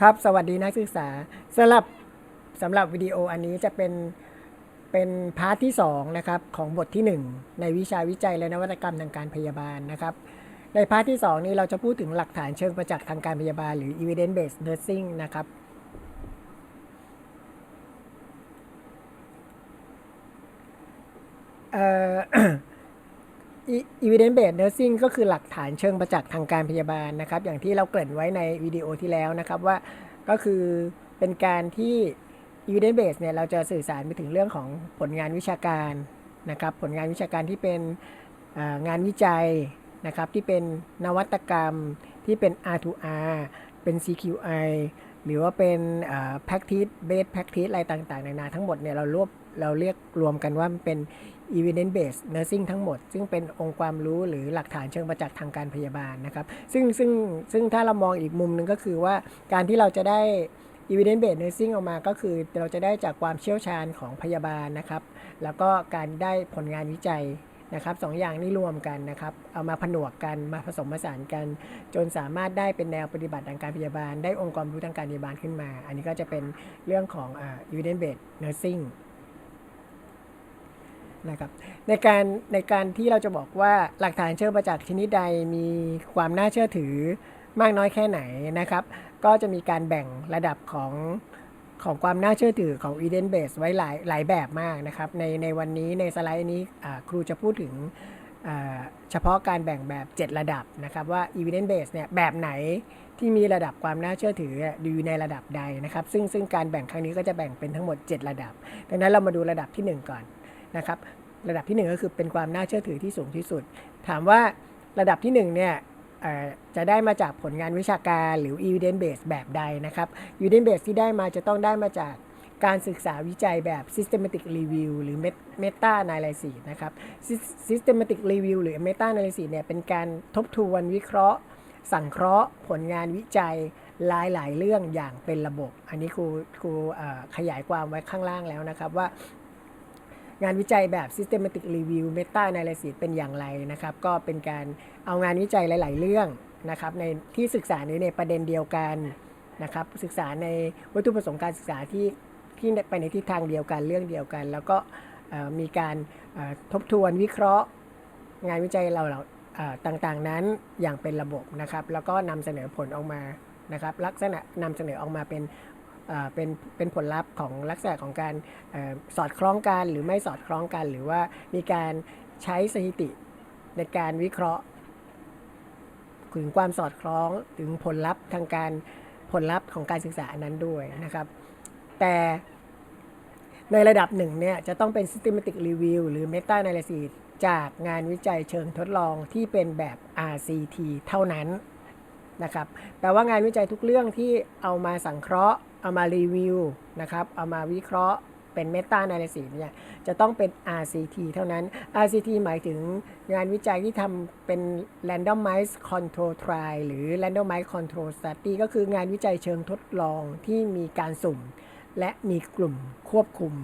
ครับสวัสดีนักศึกษาสำหรับสำหรับวิดีโออันนี้จะเป็นเป็นพาร์ทที่2นะครับของบทที่ 1 ในวิชาวิจัยและนวัตกรรมทางการพยาบาลนะครับในพาร์ทที่ 2 นี้เราจะพูดถึงหลักฐานเชิงประจักษ์ทางการพยาบาลหรือ evidence based nursing นะครับเอ่อ evidence based nursing ก็คือหลักฐานเชิงประจักษ์ทางการพยาบาลนะครับ อย่างที่เราเกริ่นไว้ในวิดีโอที่แล้วนะครับว่าก็คือเป็นการที่ evidence based เนี่ยเราจะสื่อสารไปถึงเรื่องของผลงานวิชาการนะครับผลงานวิชาการที่เป็นงานวิจัยนะครับที่เป็นนวัตกรรมที่เป็น R2R เป็น CQI หรือว่าเป็น practice based practice อะไรต่างๆ นานาทั้งหมดเนี่ยเรารวบเราเรียกรวมกันว่ามันเป็น evidence based nursing ทั้งหมด ซึ่งเป็นองค์ความรู้หรือหลักฐานเชิงประจักษ์ทางการพยาบาลนะครับ ซึ่งซึ่งซึ่งถ้าเรามองอีกมุมหนึ่งก็คือว่าการที่เราจะได้ evidence based nursing ออกมาก็คือเราจะได้จากความเชี่ยวชาญของพยาบาลนะครับ แล้วก็การได้ผลงานวิจัยนะครับสองอย่างนี้รวมกันนะครับ เอามาผนวกกันมาผสมผสานกัน จนสามารถได้เป็นแนวปฏิบัติทางการพยาบาล ได้องค์ความรู้ทางการพยาบาลขึ้นมา อันนี้ก็จะเป็นเรื่องของอ่า evidence based nursing นะครับในการในการที่เราจะบอกว่าหลักฐานเชิงประจักษ์ชนิดใดมีความน่าเชื่อถือมากน้อยแค่ไหนนะครับ ก็จะมีการแบ่งระดับของของความน่าเชื่อถือของ e d e n base ไว้หลายหลายแบบมากนะครับ ในในวันนี้ในสไลด์นี้ครูจะพูดถึงเฉพาะการแบ่งแบบ 7 ระดับนะครับว่า evidence base เนี่ยแบบไหนที่มีระดับความน่าเชื่อถืออยู่ในระดับใดนะครับ ซึ่งซึ่งการแบ่งครั้งนี้ก็จะแบ่งเป็นทั้งหมด 7 ระดับ ดังนั้นเรามาดูระดับทีหนึ่1 ก่อน นะครับระดับที่ 1 ก็คือเป็นความน่าเชื่อถือที่สูงที่สุด ถามว่าระดับที่1เนี่ยเอ่อจะได้มาจากผลงานวิชาการหรือ evidence base แบบใดนะครับ evidence base ที่ได้มาจะต้องได้มาจากการศึกษาวิจัยแบบ systematic review หรือ meta analysis นะครับ systematic review หรือ meta analysis เนี่ยเป็นการทบทวนวิเคราะห์ สังเคราะห์ ผลงานวิจัยหลายหลายเรื่องอย่างเป็นระบบ อันนี้ครูครูขยายความไว้ข้างล่างแล้วนะครับว่า งานวิจัยแบบ systematic review meta analysis เป็นอย่างไรนะครับ ก็เป็นการเอางานวิจัยหลาย ๆ เรื่องนะครับในที่ศึกษาในในประเด็นเดียวกันนะครับ ศึกษาในวัตถุประสงค์การศึกษาที่ที่ไปในทิศทางเดียวกันเรื่องเดียวกัน แล้วก็มีการทบทวนวิเคราะห์ งานวิจัยเราเราต่างๆนั้นอย่างเป็นระบบนะครับ แล้วก็นำเสนอผลออกมานะครับ ลักษณะนำเสนอออกมาเป็น เป็นเป็นผลลัพธ์ของลักษณะของการอสอดคล้องกันหรือไม่สอดคล้องกัน หรือว่ามีการใช้สถิติในการวิเคราะห์ถึงความสอดคล้องถึงผลลัพธ์ทางการผลลัพธ์ของการศึกษาอันนั้นด้วยนะครับ แต่ในระดับหนึ่งเนี่ยจะต้องเป็น systematic review หรือ meta analysis จากงานวิจัยเชิงทดลองที่เป็นแบบ RCT เท่านั้นนะครับ แปลว่างานวิจัยทุกเรื่องที่เอามาสังเคราะห์ เอามารีวิวนะครับ เอามาวิเคราะห์เป็นเมตา a า y s i s เนี่ยจะต้องเป็น RCT เท่านั้น RCT หมายถึงงานวิจัยที่ทำเป็น randomized control trial หรือ randomized control study ก็คืองานวิจัยเชิงทดลองที่มีการสุ่ม และมีกลุ่มควบคุม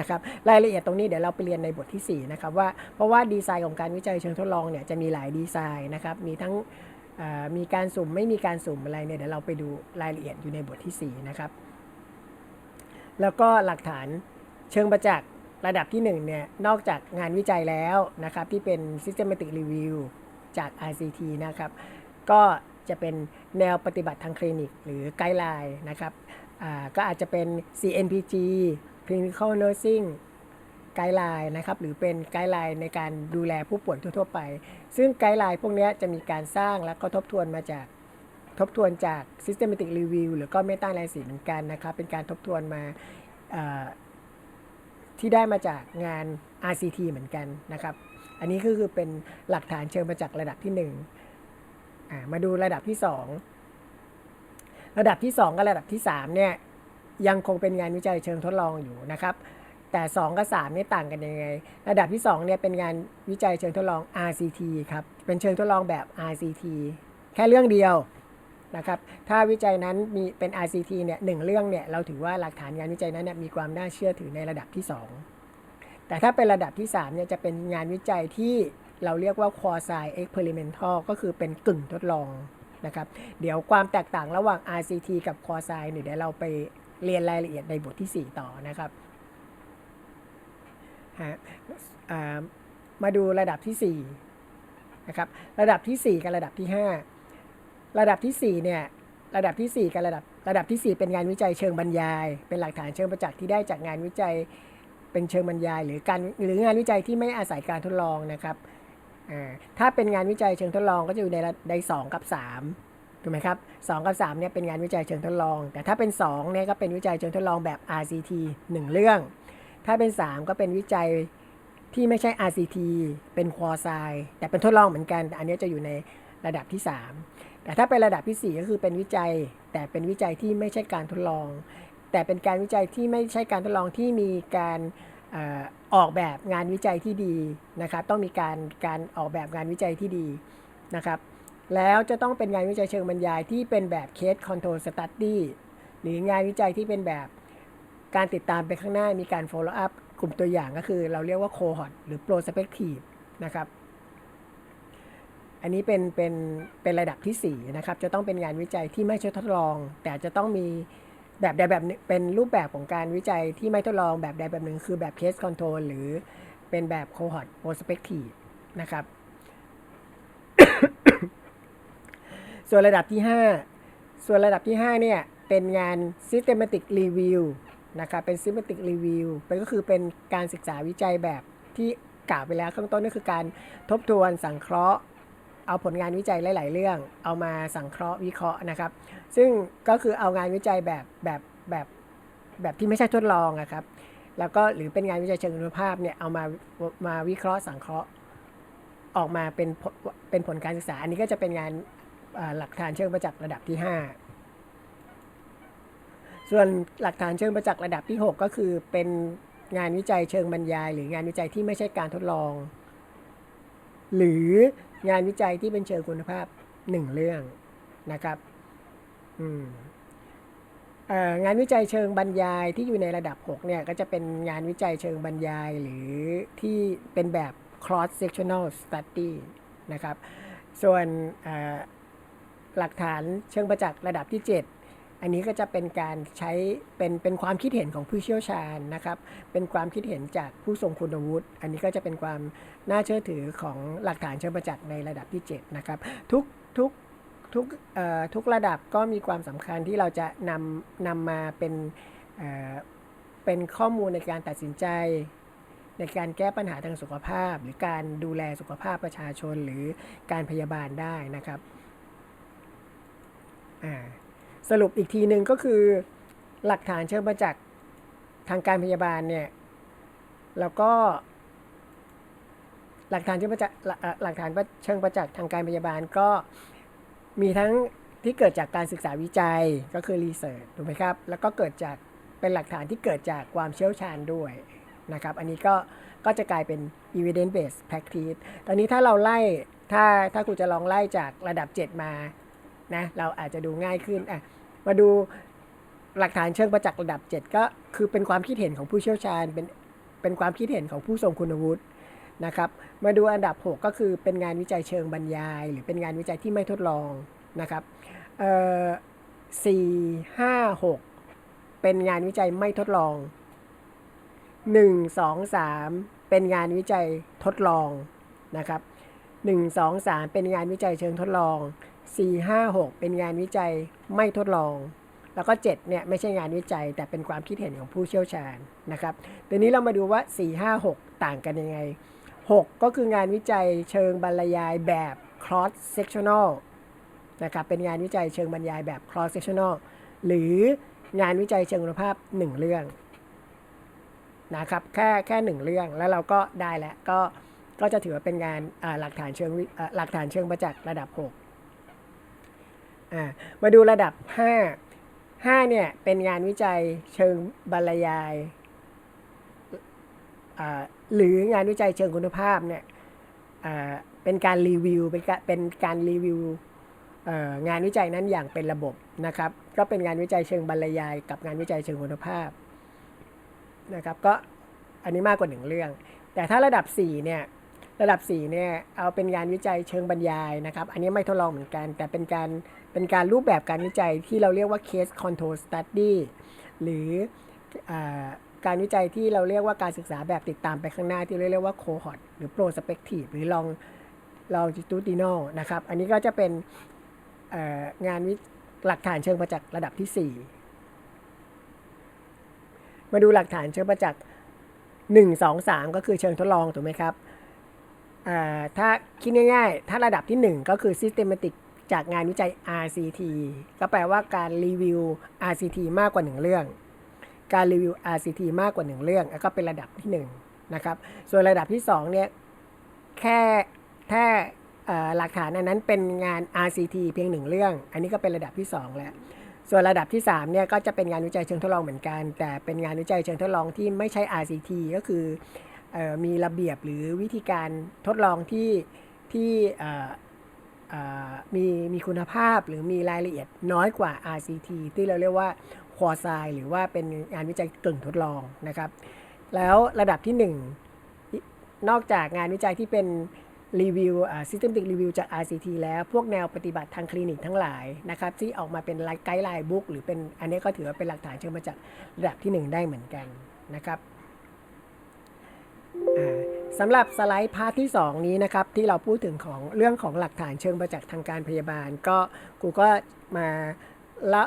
นะครับรายละเอียดตรงนี้เดี๋ยวเราไปเรียนในบทที่ 4 นะครับว่าเพราะว่าดีไซน์ของการวิจัยเชิงทดลองเนี่ยจะมีหลายดีไซน์นะครับมีทั้ง มีการสุ่มไม่มีการสุ่มอะไรเนี่ยเดี๋ยวเราไปดูรายละเอียดอยู่ในบทที่ 4 นะครับ แล้วก็หลักฐานเชิงประจักษ์ระดับที่1เนี่ยนอกจากงานวิจัยแล้วนะครับที่เป็น systematic review จาก RCT นะครับ ก็จะเป็นแนวปฏิบัติทางคลินิก หรือไกด์ไลน์นะครับก็อาจจะเป็น CNPG clinical nursing ไกด์ไลน์นะครับหรือเป็นไกด์ไลน์ในการดูแลผู้ป่วยทั่ว ๆ ไป ซึ่งไกด์ไลน์พวกนี้จะมีการสร้างแล้วก็ทบทวนมาจากทบทวนจาก systematic review หรือก็ meta analysis เหมือนกันนะครับ เป็นการทบทวนมาที่ได้มาจากงาน RCT เหมือนกันนะครับ อันนี้ก็คือเป็นหลักฐานเชิงประจักษ์ระดับที่1อ่ามาดูระดับที่ 2 ระดับที่ 2 กับระดับที่ 3 เนี่ยยังคงเป็นงานวิจัยเชิงทดลองอยู่นะครับ แต่ 2 กับ 3นี่ต่างกันยังไง ระดับที่2เนี่ยเป็นงานวิจัยเชิงทดลอง RCT ครับ เป็นเชิงทดลองแบบ RCT แค่เรื่องเดียวนะครับ ถ้าวิจัยนั้นมีเป็น RCT เนี่ยหนึ่งเรื่องเนี่ยเราถือว่าหลักฐานงานวิจัยนั้นเนยมีความน่าเชื่อถือในระดับที่ 2 แต่ถ้าเป็นระดับที่3เนี่ยจะเป็นงานวิจัยที่เราเรียกว่า quasi experimental ก็คือเป็นกึ่งทดลองนะครับเดี๋ยวความแตกต่างระหว่าง RCT กับคอไซน์เนี่ยเดี๋ยวเราไปเรียนรายละเอียดในบทที่ 4 ต่อนะครับ มาดูระดับที่4นะครับระดับทีสี่4 กับระดับที่ 5 ระดับทีสี่4เนี่ยระดับทีสี่ 4 กับระดับระดับทีสี่ 4 เป็นงานวิจัยเชิงบรรยาย เป็นหลักฐานเชิงประจักษ์ที่ได้จากงานวิจัยเป็นเชิงบรรยาย หรือการหรืองานวิจัยที่ไม่อาศัยการทดลองนะครับถ้าเป็นงานวิจัยเชิงทดลองก็จะอยู่ในระในสองกับ3ถูกไหมครับสองกับ3เนี่ยเป็นงานวิจัยเชิงทดลอง แต่ถ้าเป็น2เนี่ยก็เป็นวิจัยเชิงทดลองแบบ RCT 1 เรื่อง ถ้าเป็น 3 ก็เป็นวิจัยที่ไม่ใช่ RCT เป็นควอไซแต่เป็นทดลองเหมือนกัน แต่อันนี้จะอยู่ในระดับที่ 3 แต่ถ้าเป็นระดับที่ 4 ก็คือเป็นวิจัย แต่เป็นวิจัยที่ไม่ใช่การทดลอง แต่เป็นการวิจัยที่ไม่ใช่การทดลองที่มีการออออกแบบงานวิจัยที่ดีนะครับ ต้องมีการการออกแบบงานวิจัยที่ดีนะครับ แล้วจะต้องเป็นงานวิจัยเชิงบรรยายที่เป็นแบบ case control study หรืองานวิจัยที่เป็นแบบ การติดตามไปข้างหน้ามีการ follow up กลุ่มตัวอย่างก็คือเราเรียกว่า cohort หรือ prospective นะครับ อันนี้เป็นเป็นเป็นระดับที่ 4 นะครับ จะต้องเป็นงานวิจัยที่ไม่ใช่ทดลอง แต่จะต้องมีแบบใดแบบหนึ่งเป็นรูปแบบของการวิจัยที่ไม่ทดลองแบบใดแบบหนึ่งคือแบบ case control หรือเป็นแบบ cohort prospective นะครับ ส่วนระดับที่ 5 ส่วนระดับที่ 5 เนี่ย เป็นงาน systematic review นะครับเป็น systematic review เป็นก็คือเป็นการศึกษาวิจัยแบบที่กล่าวไปแล้วข้างต้นก็คือการทบทวนสังเคราะห์ เอาผลงานวิจัยหลาย ๆ เรื่อง เอามาสังเคราะห์วิเคราะห์นะครับ ซึ่งก็คือเอางานวิจัยแบบแบบแบบแบบที่ไม่ใช่ทดลองนะครับ แล้วก็หรือเป็นงานวิจัยเชิงคุณภาพเนี่ยเอามามาวิเคราะห์สังเคราะห์ออกมาเป็นผลเป็นผลการศึกษา อันนี้ก็จะเป็นงานหลักฐานเชิงประจักษ์ระดับที่ 5 ส่วนหลักฐานเชิงประจักษ์ระดับที่ 6 ก็คือเป็นงานวิจัยเชิงบรรยาย หรืองานวิจัยที่ไม่ใช่การทดลอง หรืองานวิจัยที่เป็นเชิงคุณภาพ1เรื่องนะครับงานวิจัยเชิงบรรยายที่อยู่ในระดับ 6 เนี่ย ก็จะเป็นงานวิจัยเชิงบรรยาย หรือที่เป็นแบบ cross sectional study นะครับ ส่วนหลักฐานเชิงประจักษ์ระดับที่ 7 อันนี้ก็จะเป็นการใช้เป็นเป็นความคิดเห็นของผู้เชี่ยวชาญนะครับ เป็นความคิดเห็นจากผู้ทรงคุณวุฒิ อันนี้ก็จะเป็นความน่าเชื่อถือของหลักฐานเชิงประจักษ์ในระดับที่ 7 นะครับ ทุกทุกทุกเอ่อทุกระดับก็มีความสำคัญที่เราจะนำนำมาเป็นเอ่อเป็นข้อมูลในการตัดสินใจในการแก้ปัญหาทางสุขภาพ หรือการดูแลสุขภาพประชาชนหรือการพยาบาลได้นะครับ อ่า สรุปอีกทีหนึ่งก็คือหลักฐานเชิงประจักษ์ทางการพยาบาลเนี่ย แล้วก็ หลักฐานเชิงประจักษ์หลักฐานเชิงประจักษ์ทางการพยาบาลก็มีทั้งที่เกิดจากการศึกษาวิจัยก็คือรีเสิร์ชถูกไหมครับ แล้วก็เกิดจากเป็นหลักฐานที่เกิดจากความเชี่ยวชาญด้วยนะครับ อันนี้ก็ก็จะกลายเป็น evidence based practice ตอนนี้ถ้าเราไล่ถ้าถ้าคุณจะลองไล่จากระดับ 7 มา นะเราอาจจะดูง่ายขึ้นอะมาดูหลักฐานเชิงประจักษ์ระดับ 7 ก็คือเป็นความคิดเห็นของผู้เชี่ยวชาญ เป็นเป็นความคิดเห็นของผู้ทรงคุณวุฒินะครับมาดูอันดับ 6 ก็คือเป็นงานวิจัยเชิงบรรยาย หรือเป็นงานวิจัยที่ไม่ทดลองนะครับเอ่อสี่ห้าหกเป็นงานวิจัยไม่ทดลอง 1 2 3 เป็นงานวิจัยทดลองนะครับ1 2 3 เป็นงานวิจัยเชิงทดลอง 4 5 6 เป็นงานวิจัยไม่ทดลอง แล้วก็ 7 เนี่ยไม่ใช่งานวิจัย แต่เป็นความคิดเห็นของผู้เชี่ยวชาญนะครับทีนี้เรามาดูว่า 4 5 6 ต่างกันยังไง 6 ก็คืองานวิจัยเชิงบรรยายแบบ cross sectional นะครับเป็นงานวิจัยเชิงบรรยายแบบ cross sectional หรืองานวิจัยเชิงคุณภาพ 1 เรื่องนะครับแค่แค่หนึ่งเรื่องแล้วเราก็ได้แล้วก็ก็จะถือว่าเป็นงานหลักฐานเชิงหลักฐานเชิงประจักษ์ระดับ 6 อ่ามาดูระดับ 5 5เนี่ยเป็นงานวิจัยเชิงบรรยายหรืองานวิจัยเชิงคุณภาพเนี่ยเป็นการรีวิวเป็นการเป็นการรีวิวงานวิจัยนั้นอย่างเป็นระบบนะครับ ก็เป็นงานวิจัยเชิงบรรยาย กับงานวิจัยเชิงคุณภาพนะครับก็อันนี้มากกว่าหนึ่งเรื่อง แต่ถ้าระดับ4เนี่ยระดับ4เนี่ยเอาเป็นงานวิจัยเชิงบรรยายนะครับ อันนี้ไม่ทดลองเหมือนกัน แต่เป็นการ เป็นการรูปแบบการวิจัยที่เราเรียกว่า case control study หรืออการวิจัยที่เราเรียกว่าการศึกษาแบบติดตามไปข้างหน้าที่เรียกว่า cohort หรือ prospective หรือ long longitudinal นะครับ อันนี้ก็จะเป็นงานวิหลักฐานเชิงประจักษ์ระดับที่ 4 มาดูหลักฐานเชิงประจักษ์1 2 3 ก็คือเชิงทดลองถูกไหมครับถ้าคิดง่ายๆ ถ้าระดับที่ 1 ก็คือ systematic จากงานวิจัย RCT ก็แปลว่าการรีวิว RCT มากกว่า 1 เรื่อง การรีวิว RCT มากกว่า 1 เรื่องแล้วก็เป็นระดับที่1นะครับส่วนระดับที่2เนี่ยแค่แค่หลักฐานอันนั้นเป็นงาน RCT เพียงหนึ่งเรื่อง อันนี้ก็เป็นระดับที่ 2 แล้ว ส่วนระดับที่3เนี่ยก็จะเป็นงานวิจัยเชิงทดลองเหมือนกัน แต่เป็นงานวิจัยเชิงทดลองที่ไม่ใช่ RCT ก็คือออมีระเบียบหรือวิธีการทดลองที่ที่ มีมีคุณภาพหรือมีรายละเอียดน้อยกว่า RCT ที่เราเรียกว่าคอไซหรือว่าเป็นงานวิจัยกึ่งทดลองนะครับ แล้วระดับที่ 1 นอกจากงานวิจัยที่เป็นรีวิวอ่า systematic review จาก RCT แล้วพวกแนวปฏิบัติทางคลินิกทั้งหลายนะครับ ที่ออกมาเป็นไกด์ไลน์บุ๊กหรือเป็นอันนี้ก็ถือว่าเป็นหลักฐานเชิงมาจากษ์ระดับที่ 1 ได้เหมือนกันนะครับอ่า สำหรับสไลด์พาร์ทที่ 2 นี้นะครับ ที่เราพูดถึงของเรื่องของหลักฐานเชิงประจักษ์ทางการพยาบาล ก็กูก็มาละ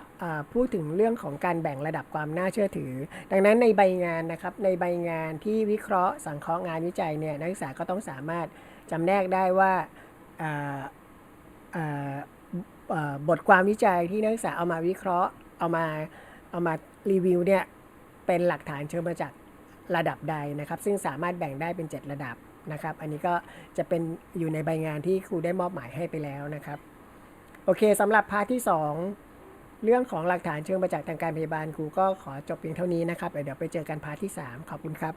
พูดถึงเรื่องของการแบ่งระดับความน่าเชื่อถือ ดังนั้นในใบงานนะครับในใบงานที่วิเคราะห์สังเคราะห์งานวิจัยเนี่ยนักศึกษาก็ต้องสามารถจำแนกได้ว่าบทความวิจัยที่นักศึกษาเอามาวิเคราะห์เอามาเอามารีวิวเนี่ยเป็นหลักฐานเชิงประจักษ์ ระดับใดนะครับ ซึ่งสามารถแบ่งได้เป็น 7 ระดับนะครับ อันนี้ก็จะเป็นอยู่ในใบงานที่ครูได้มอบหมายให้ไปแล้วนะครับ โอเคสำหรับพาร์ทที่ 2 เรื่องของหลักฐานเชิงประจักษ์ทางการพยาบาลครูก็ขอจบเพียงเท่านี้นะครับ เดี๋ยวไปเจอกันพาร์ทที่ 3 ขอบคุณครับ